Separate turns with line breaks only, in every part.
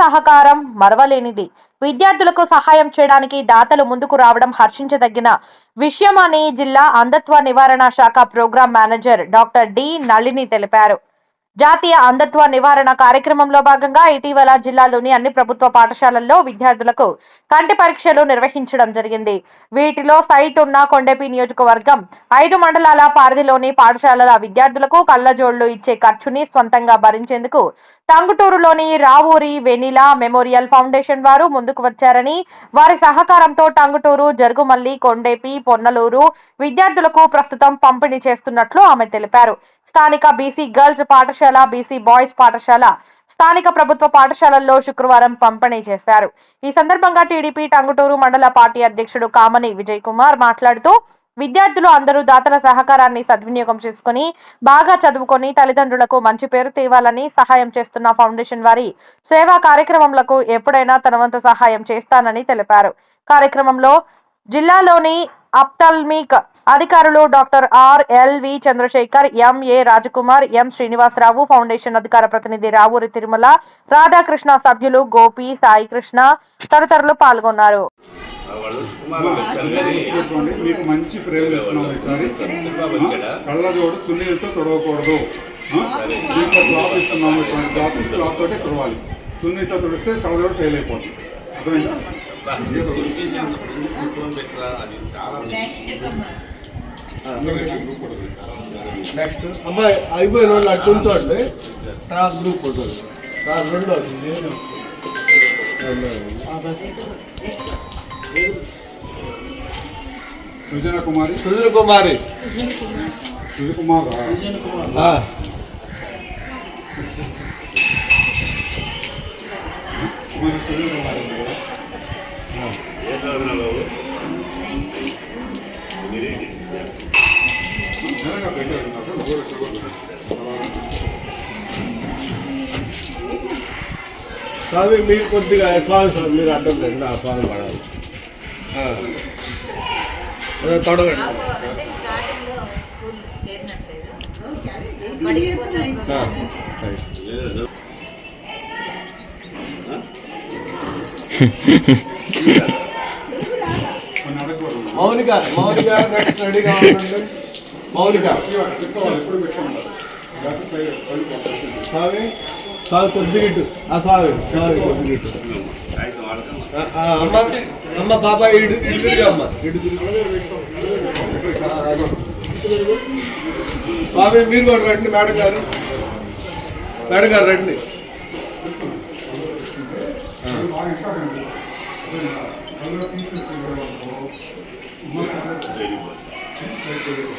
సహకారం మరవలేనిది. విద్యార్థులకు సహాయం చేయడానికి దాతలు ముందుకు రావడం హర్షించదగిన విషయమని జిల్లా అంధత్వ నివారణ శాఖ program manager doctor D Nalini తెలిపారు. జాతీయ అంధత్వ నివారణ కార్యక్రమంలో భాగంగా ఇటీవల జిల్లాలోని అన్ని ప్రభుత్వ పాఠశాలల్లో విద్యార్థులకు కంటి పరీక్షలు నిర్వహించడం జరిగింది. వీటిలో సైట్ ఉన్న కొండపి నియోజకవర్గం ఐదు మండలాల పరిధిలోని పాఠశాలల విద్యార్థులకు కళ్ళజోళ్ళు ఇచ్చే ఖర్చుని స్వంతంగా భరించేందుకు టంగుటూరులోని రావూరి వెనిలా మెమోరియల్ ఫౌండేషన్ వారు ముందుకు వచ్చారని వారి సహకారంతో టంగుటూరు జరుగుమల్లి కొండేపి పొన్నలూరు విద్యార్థులకు ప్రస్తుతం పంపిణీ చేస్తున్నట్లు ఆమె తెలిపారు. స్థానిక బీసీ గర్ల్స్ పాఠశాల బీసీ బాయ్స్ పాఠశాల స్థానిక ప్రభుత్వ పాఠశాలల్లో శుక్రవారం పంపిణీ చేశారు. ఈ సందర్భంగా టీడీపీ టంగుటూరు మండల పార్టీ అధ్యక్షుడు కామని విజయ్ కుమార్ మాట్లాడుతూ విద్యార్థులు అందరూ దాతల సహకారాన్ని సద్వినియోగం చేసుకుని బాగా చదువుకొని తల్లిదండ్రులకు మంచి పేరు తేవాలని సహాయం చేస్తున్న ఫౌండేషన్ వారి సేవా కార్యక్రమములకు ఎప్పుడైనా తన వంతు సహాయం చేస్తానని తెలిపారు. కార్యక్రమంలో జిల్లాలోని అప్టల్మిక్ అధికారులు doctor R L V Chandrasekhar M A Rajkumar M Srinivasarao foundation అధికార ప్రతినిధి రావూరి తిరుమల రాధాకృష్ణ సభ్యులు గోపి సాయి కృష్ణ తదితరులు పాల్గొన్నారు.
మీకు మంచి ఫ్రేమ్ ఇస్తున్నాం ఈసారి. ఆ, కళ్ళజోడు చున్నీలతో తొడవకూడదు. ఆ, దీంట్లో క్లాత్ ఇస్తున్నాము ఇటువంటి క్లాత్ క్లాత్ తోటే తుడవాలి. చున్నీతో తుడిస్తే కళ్ళజోడు ఫెయిల్ అయిపోతుంది. అర్థమైందా?
నెక్స్ట్ అబ్బాయి అయిపోయిన వాళ్ళు అటు ఉంచండి తర్వాత గ్రూప్ ఉంటుంది తర్వాత రెండో
సుజన కుమారి
సుధీర్ కుమారి
సుజన కుమార్ సుజన కుమారి
స్వామి మీరు కొద్దిగా స్వామి స్వామి మీరు అడ్డం లేదు ఆ స్వామి పడాలి. తొడగండి. మౌనిక మౌనిక నెక్స్ట్ రెడీగా ఉండండి మౌనిక
ఇవ్వండి, పెట్టుకోవాలి, ఎప్పుడు పెట్టుకుంటారు లేకపోతే సైడ్ పడిపోతుంది.
స్వామి స్వామి కొద్దిగా ఇటు. ఆ స్వామి స్వామి కొద్దిగా ఇటు. ఆ, ఆ, అమ్మ అమ్మ పాప ఇటు ఇటు తిరిగి అమ్మ. అదో. స్వామి మీరు కూడా రండి మేడం గారు. మేడం గారు రండి.
బాగా ఇష్టపడండి.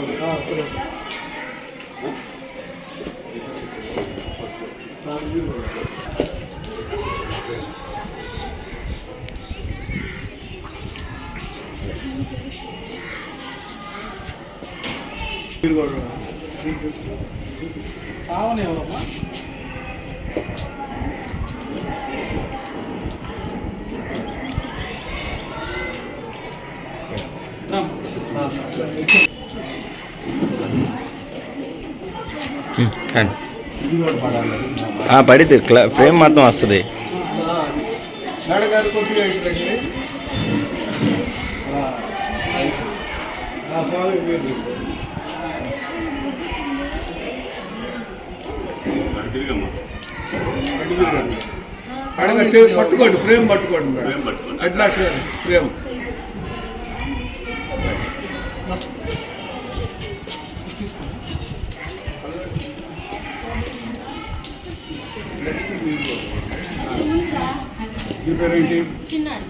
అందులో తీసుకుంటున్నాను.
మీరు కూడా రండి.
కానీ
ఇది కూడా పడాలి
ఆ,
తిరగండి. మేడం గారు చేయి పట్టుకోండి ఫ్రేమ్ పట్టుకోండి అట్లా ఫ్రేమ్.
మీ పేరేంటి
చిన్నారి